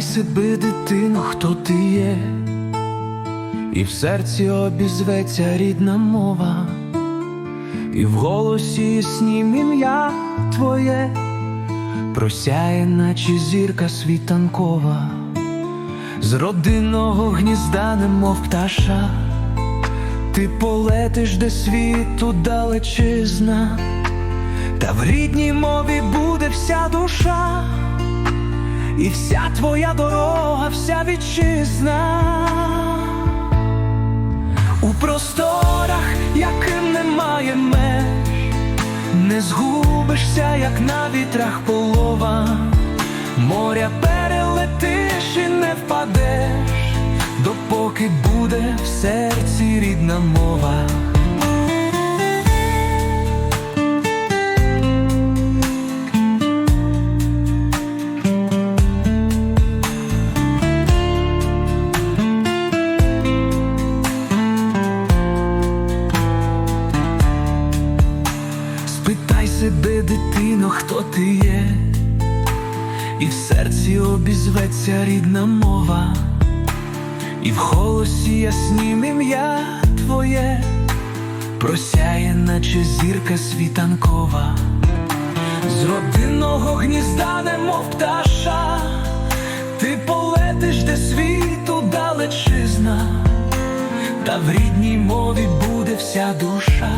себе, дитино, хто ти є, і в серці обізветься рідна мова, і в голосі яснім ім'я твоє. Просяє, наче зірка світанкова, з родинного гнізда, немов пташа, ти полетиш, де світу далечизна, та в рідній мові буде вся душа. І вся твоя дорога, вся вітчизна у просторах, яким немає меж, не згубишся, як на вітрах полова, моря перелетиш і не впадеш, допоки буде в серці рідна мова. І в серці обізветься рідна мова, і в голосі яснім ім'я твоє просяє, наче зірка світанкова, з родинного гнізда, немов пташа, ти полетиш, де світу далечизна, та в рідній мові буде вся душа.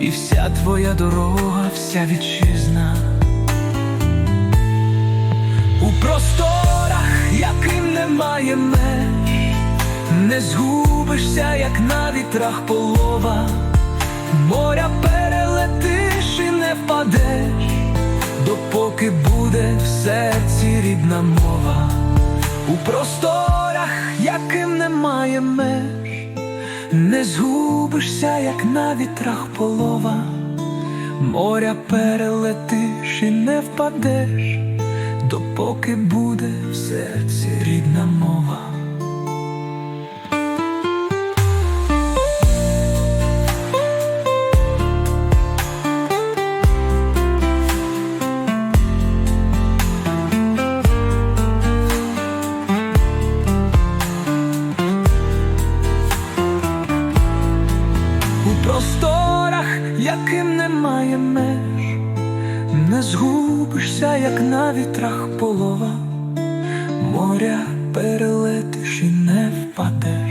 І вся твоя дорога, вся вітчизна немає меж, не згубишся, як на вітрах полова, моря перелетиш і не впадеш, допоки буде в серці рідна мова, у просторах, яким немає меж. Не згубишся, як на вітрах полова, моря перелетиш і не впадеш, допоки буде в серці рідна мова. У просторах, яким немає меж, не згубишся, як на вітрах полова, моря перелетиш і не впадеш,